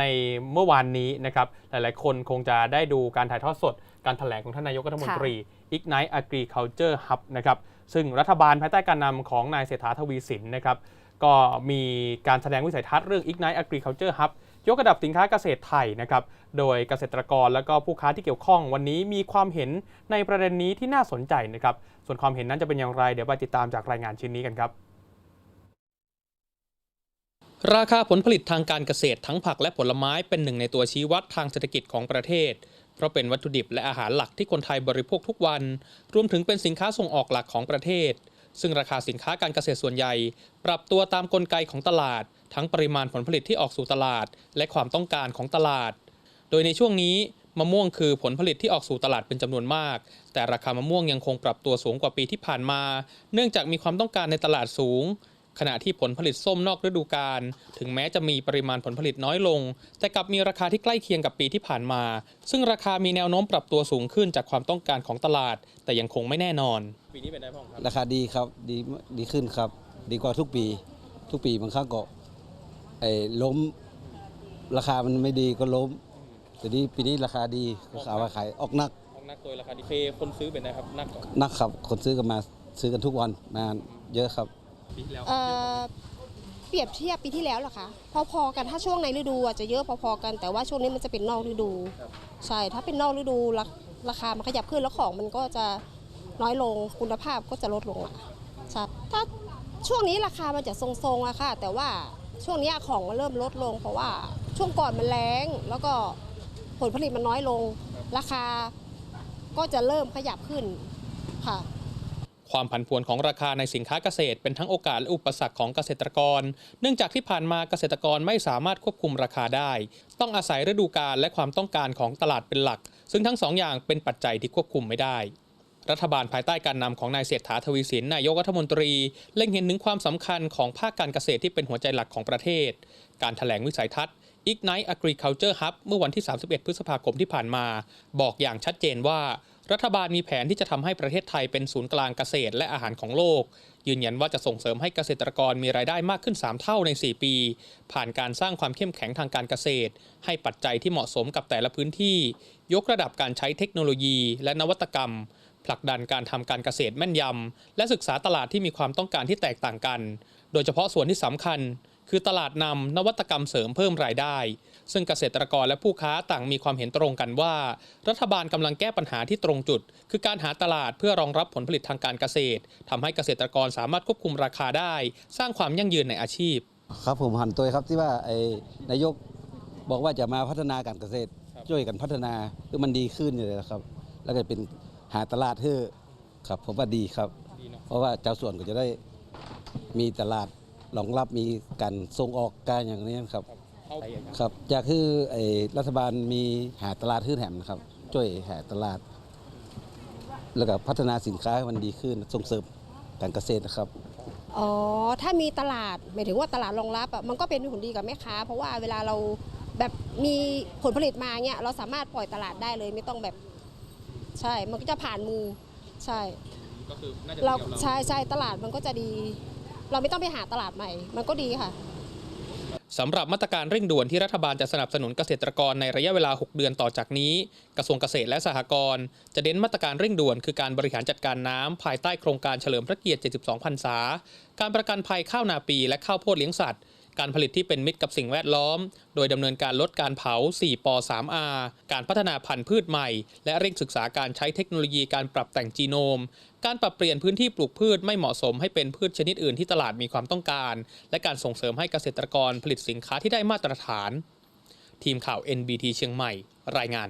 ในเมื่อวานนี้นะครับหลายๆ คนคงจะได้ดูการถ่ายทอดสด การแถลงของท่านนายกรัฐมนตรี Ignite Agriculture Hub นะครับซึ่งรัฐบาลภายใต้การนำของนายเศรษฐาทวีสินนะครับก็มีการแสดงวิสัยทัศน์เรื่อง Ignite Agriculture Hub ยกระดับสินค้าเกษตรไทยนะครับโดยเกษตรกรและก็ผู้ค้าที่เกี่ยวข้องวันนี้มีความเห็นในประเด็นนี้ที่น่าสนใจนะครับส่วนความเห็นนั้นจะเป็นอย่างไรเดี๋ยวไปติดตามจากรายงานชิ้นนี้กันครับ ราคาผลผลิตทางการเกษตรทั้งผักและผลไม้เป็นหนึ่งในตัวชี้วัดทางเศรษฐกิจของประเทศ เพราะเป็นวัตถุดิบและอาหารหลักที่คนไทยบริโภคทุกวัน รวมถึงเป็นสินค้าส่งออกหลักของประเทศ ซึ่งราคาสินค้าการเกษตรส่วนใหญ่ ปรับตัวตามกลไกของตลาด ทั้งปริมาณผลผลิตที่ออกสู่ตลาด และความต้องการของตลาด โดยในช่วงนี้มะม่วงคือผลผลิตที่ออกสู่ตลาดเป็นจำนวนมาก แต่ราคามะม่วงยังคงปรับตัวสูงกว่าปีที่ผ่านมา เนื่องจากมีความต้องการในตลาดสูง ขณะที่ผลผลิตส้มนอกฤดูกาลถึงแม้จะมีปริมาณผลผลิตน้อยลง แต่กลับมีราคาที่ใกล้เคียงกับปีที่ผ่านมา ซึ่งราคามีแนวโน้มปรับตัวสูงขึ้นจากความต้องการของตลาด แต่ยังคงไม่แน่นอน ปีนี้เป็นได้พ่อครับราคาดีครับดีดีขึ้นครับ ดีกว่าทุกปี ทุกปีบางครั้งก็ไอ้ล้มราคามันไม่ดีก็ล้ม แต่นี้ปีนี้ราคาดีราคาว่าขายออกนักของนักโดยราคาดีเคคนซื้อเป็นนะครับนักก่อนนักครับคนซื้อกันมาซื้อกันทุกวันมาเยอะครับ ปีที่แล้วเอ่อเปรียบเทียบปีที่แล้วเหรอคะพอๆกันถ้าช่วงในฤดูอาจจะเยอะพอๆกันแต่ว่าช่วงนี้มันจะเป็นนอกฤดู ใช่ถ้าเป็นนอกฤดูราราคามันขยับขึ้นแล้วของมันก็จะน้อยลงคุณภาพก็จะลดลงอะใช่ถ้าช่วงนี้ราคามันจะทรงๆอะค่ะ แต่ว่าช่วงนี้ของมันเริ่มลดลง เพราะว่าช่วงก่อนมันแรงแล้วก็ผลผลิตมันน้อยลง ราคาก็จะเริ่มขยับขึ้นค่ะ ความผันผวนของราคาในสินค้าเกษตร เป็นทั้งโอกาสและอุปสรรคของเกษตรกร เนื่องจากที่ผ่านมาเกษตรกรไม่สามารถควบคุมราคาได้ ต้องอาศัยฤดูกาลและความต้องการของตลาดเป็นหลัก ซึ่งทั้งสองอย่างเป็นปัจจัยที่ควบคุมไม่ได้รัฐบาลภายใต้การนำของนายเศรษฐาทวีสินนายกรัฐมนตรี เล็งเห็นถึงความสำคัญของภาคการเกษตรที่เป็นหัวใจหลักของประเทศ การถแถลงวิสัยทัศน์ Ignite Agriculture Hub เมื่อวันที่ 31 พฤษภาคมที่ผ่านมา บอกอย่างชัดเจนว่า รัฐบาลมีแผนที่จะทำให้ประเทศไทยเป็นศูนย์กลางเกษตรและอาหารของโลก ยืนยันว่าจะส่งเสริมให้เกษตรกรมีรายได้มากขึ้น 3 เท่าใน 4 ปี ผ่านการสร้างความเข้มแข็งทางการเกษตร ให้ปัจจัยที่เหมาะสมกับแต่ละพื้นที่ ยกระดับการใช้เทคโนโลยี และนวัตกรรมผลักดันการทำการเกษตรแม่นยำและศึกษาตลาดที่มีความต้องการที่แตกต่างกัน โดยเฉพาะส่วนที่สำคัญ คือตลาดนำนวัตกรรมเสริมเพิ่มรายได้ ซึ่งเกษตรกรและผู้ค้าต่างมีความเห็นตรงกันว่า รัฐบาลกำลังแก้ปัญหาที่ตรงจุด คือการหาตลาดเพื่อรองรับผลผลิตทางการเกษตรทำให้เกษตรกรสามารถควบคุมราคาได้ สร้างความยั่งยืนในอาชีพ ครับผมหันตัวครับที่ว่าไอ้นายกบอกว่าจะมาพัฒนาการเกษตร ช่วยกันพัฒนาคือมันดีขึ้นอยู่เลยครับ แล้วก็เป็นหาตลาดเพื่อครับผมว่าดีครับ เพราะว่าเจ้าส่วนก็จะได้มีตลาด รองรับมีการส่งออกการอย่างนี้ครับครับอยากคือไอ้รัฐบาลมีหาตลาดขึ้นแหมนะครับช่วยหาตลาด แล้วก็พัฒนาสินค้าให้มันดีขึ้นส่งเสริมการเกษตรนะครับอ๋อถ้ามีตลาดหมายถึงว่าตลาดรองรับอะมันก็เป็นผลดีกับแม่ค้า เพราะว่าเวลาเราแบบมีผลผลิตมาเนี่ยเราสามารถปล่อยตลาดได้เลยไม่ต้องแบบ ใช่ มันก็จะผ่านมือใช่ก็คือน่าจะเราใช่ใช่ตลาดมันก็จะดี เราไม่ต้องไปหาตลาดใหม่ มันก็ดีค่ะสำหรับมาตรการเร่งด่วนที่รัฐบาลจะสนับสนุนเกษตรกรในระยะเวลา 6 เดือนต่อจากนี้ กระทรวงเกษตรและสหกรณ์จะเน้นมาตรการเร่งด่วนคือการบริหารจัดการน้ำภายใต้โครงการเฉลิมพระเกียรติ 72 พรรษา การประกันภัยข้าวนาปีและข้าวโพดเลี้ยงสัตว์ การผลิตที่เป็นมิตรกับสิ่งแวดล้อม โดยดำเนินการลดการเผา 4 ป 3R การพัฒนาพันธุ์พืชใหม่ และเร่งศึกษาการใช้เทคโนโลยีการปรับแต่งจีโนม การปรับเปลี่ยนพื้นที่ปลูกพืชไม่เหมาะสมให้เป็นพืชชนิดอื่นที่ตลาดมีความต้องการ และการส่งเสริมให้เกษตรกรผลิตสินค้าที่ได้มาตรฐาน ทีมข่าว NBT เชียงใหม่ รายงาน